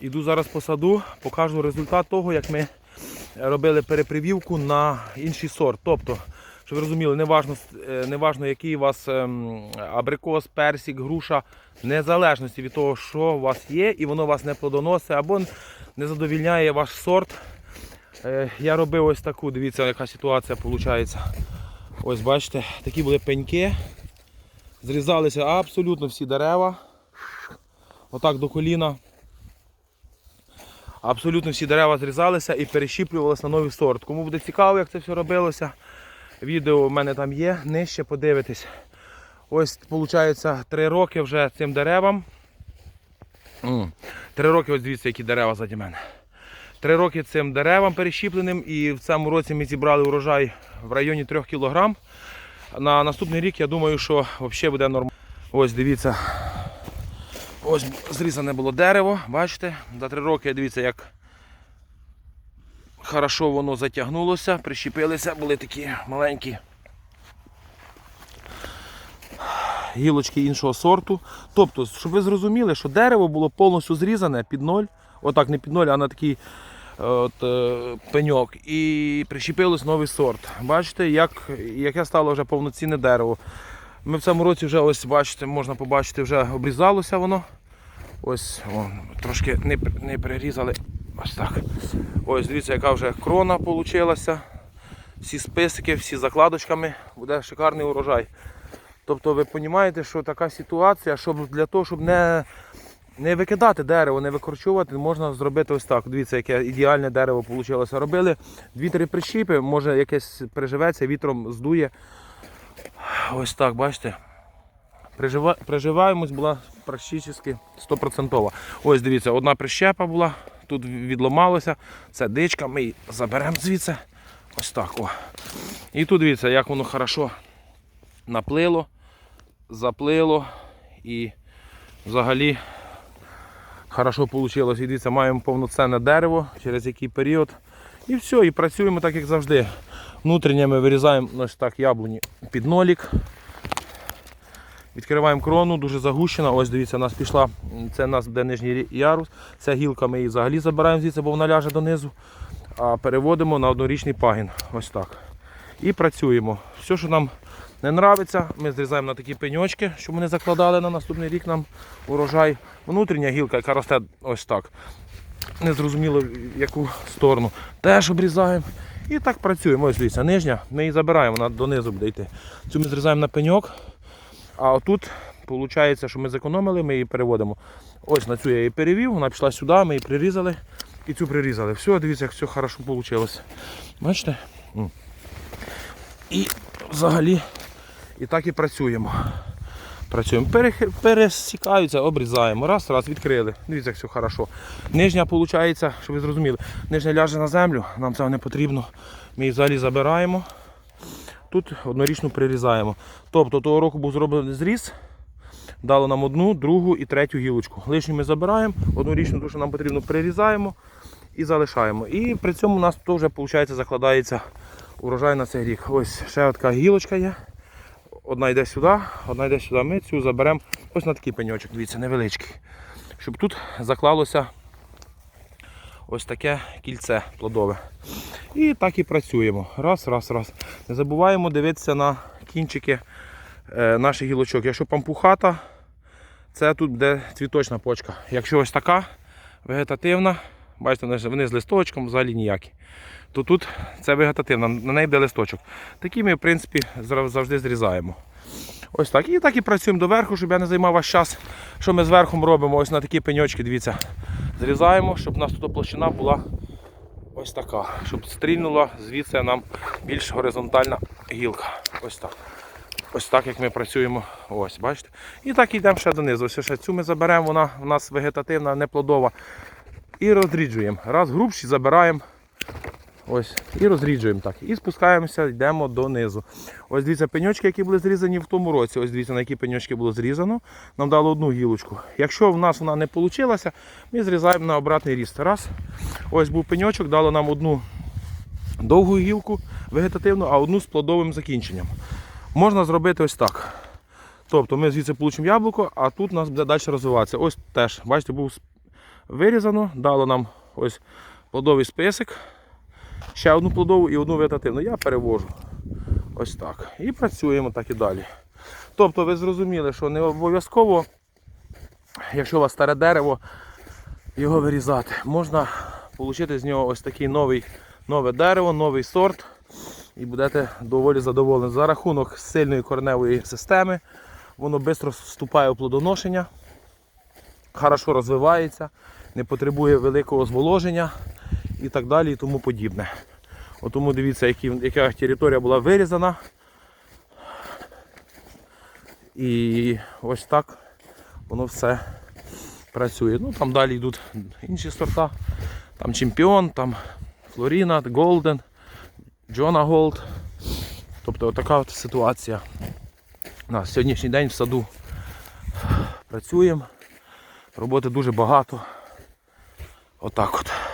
Іду зараз по саду, покажу результат того, як ми робили перепривівку на інший сорт. Тобто, щоб ви розуміли, неважно, е, неважно який у вас ем, абрикос, персик, груша, незалежності від того, що у вас є, і воно вас не плодоносить або не задовільняє ваш сорт. Е, Я робив ось таку, дивіться, яка ситуація виходить. Ось бачите, такі були пеньки. Зрізалися абсолютно всі дерева. Отак до коліна. Абсолютно всі дерева зрізалися і перещіплювалися на новий сорт. Кому буде цікаво, як це все робилося, відео в мене там є, нижче подивитись. Ось, виходить, три роки вже цим деревам. Три роки, ось дивіться, які дерева заді мене. Три роки цим деревам перещіпленим і в цьому році ми зібрали урожай в районі 3 кг. На наступний рік я думаю, що взагалі буде нормально. Ось дивіться. Ось зрізане було дерево, бачите? За три роки дивіться, як хорошо воно затягнулося, прищепилися, були такі маленькі гілочки іншого сорту. Тобто, щоб ви зрозуміли, що дерево було повністю зрізане під ноль, отак не під ноль, а на такий е, от, е, пеньок. І прищепилось новий сорт. Бачите, як, яке стало вже повноцінне дерево. Ми в цьому році вже ось бачите, можна побачити, вже обрізалося воно. Ось о, трошки не, не перерізали. Ось так. Ось дивіться, яка вже крона вийшла. Всі списики, всі закладочками. Буде шикарний урожай. Тобто ви розумієте, що така ситуація, щоб для того, щоб не, не викидати дерево, не викорчувати, можна зробити ось так. Дивіться, яке ідеальне дерево вийшло. Робили дві-три прищіпи, може якесь переживеться, вітром здує. Ось так, бачите. Прижива... Приживаємось була практично 100%. Ось дивіться, одна прищепа була, тут відломалося. Це дичка, ми її заберемо звідси. Ось так. О. І тут дивіться, як воно хорошо наплило, заплило і взагалі хорошо вийшло. І дивіться, маємо повноцінне дерево, через який період. І все, і працюємо так, як завжди. Внутрішнє ми вирізаємо ось так яблуні під нолік. Відкриваємо крону, дуже загущена. Ось дивіться, у нас пішла, це у нас буде нижній ярус. Ця гілка ми її взагалі забираємо звідси, бо вона ляже донизу. А переводимо на однорічний пагін. Ось так. І працюємо. Все, що нам не подобається, ми зрізаємо на такі пеньочки, щоб вони закладали на наступний рік нам урожай. Внутрішня гілка, яка росте ось так. Незрозуміло в яку сторону. Теж обрізаємо. І так працюємо. Ось дивіться, нижня, ми її забираємо, вона донизу буде йти. Цю ми зрізаємо на пеньок. А отут, виходить, що ми зекономили, ми її переводимо. Ось на цю я її перевів, вона пішла сюди, ми її прирізали і цю прирізали. Все, дивіться, як все хорошо вийшло. Бачите? І взагалі і так і працюємо. Працюємо. Пересікаються, обрізаємо. Раз, раз, відкрили. Дивіться, як все хорошо. Нижня, виходить, щоб ви зрозуміли, нижня ляже на землю, нам цього не потрібно. Ми її взагалі забираємо. Тут однорічну прирізаємо. Тобто того року був зроблений зріз, дало нам одну, другу і третю гілочку. Лишню ми забираємо, однорічну, що нам потрібно, прирізаємо і залишаємо. І при цьому у нас то вже виходить, закладається урожай на цей рік. Ось ще така гілочка є. Одна йде сюди, одна йде сюди. Ми цю заберемо ось на такий пеньочок, дивіться, невеличкий. Щоб тут заклалося ось таке кільце плодове. І так і працюємо. Раз, раз, раз. Не забуваємо дивитися на кінчики е, наших гілочок. Якщо пампухата, це тут буде цвіточна почка. Якщо ось така вегетативна, бачите, вони з листочком взагалі ніякі. То тут це вегетативна, на неї буде листочок. Такі ми, в принципі, завжди зрізаємо. Ось так. І так і працюємо доверху, щоб я не займав ваш час. Що ми зверху робимо? Ось на такі пеньочки, дивіться. Зрізаємо, щоб у нас тут площина була ось така. Щоб стрільнула звідси нам більш горизонтальна гілка. Ось так. Ось так, як ми працюємо. Ось, бачите? І так йдемо ще донизу. Ось ще цю ми заберемо, вона у нас вегетативна, неплодова. І розріджуємо. Раз грубші забираємо. Ось, і розріджуємо так. І спускаємося, йдемо донизу. Ось дивіться, пеньочки, які були зрізані в тому році. Ось дивіться, на які пеньочки було зрізано. Нам дало одну гілочку. Якщо в нас вона не вийшла, ми зрізаємо на обратний ріст. Раз. Ось був пеньочок, дало нам одну довгу гілку вегетативну, а одну з плодовим закінченням. Можна зробити ось так. Тобто ми звідси получимо яблуко, а тут у нас буде далі розвиватися. Ось теж, бачите, був вирізано, дало нам ось плодовий список, ще одну плодову і одну вегетативну. Я перевожу. Ось так. І працюємо так і далі. Тобто ви зрозуміли, що не обов'язково, якщо у вас старе дерево, його вирізати. Можна отримати з нього ось такий новий, нове дерево, новий сорт. І будете доволі задоволені. За рахунок сильної кореневої системи, воно швидко вступає у плодоношення, хорошо розвивається, не потребує великого зволоження і так далі і тому подібне. От дивіться, які, яка територія була вирізана. І ось так воно все працює. Ну там далі йдуть інші сорта. Там чемпіон, там Флоріна, Голден, Джона Голд. Тобто така от ситуація. На сьогоднішній день в саду працюємо. Роботи дуже багато. Отак от.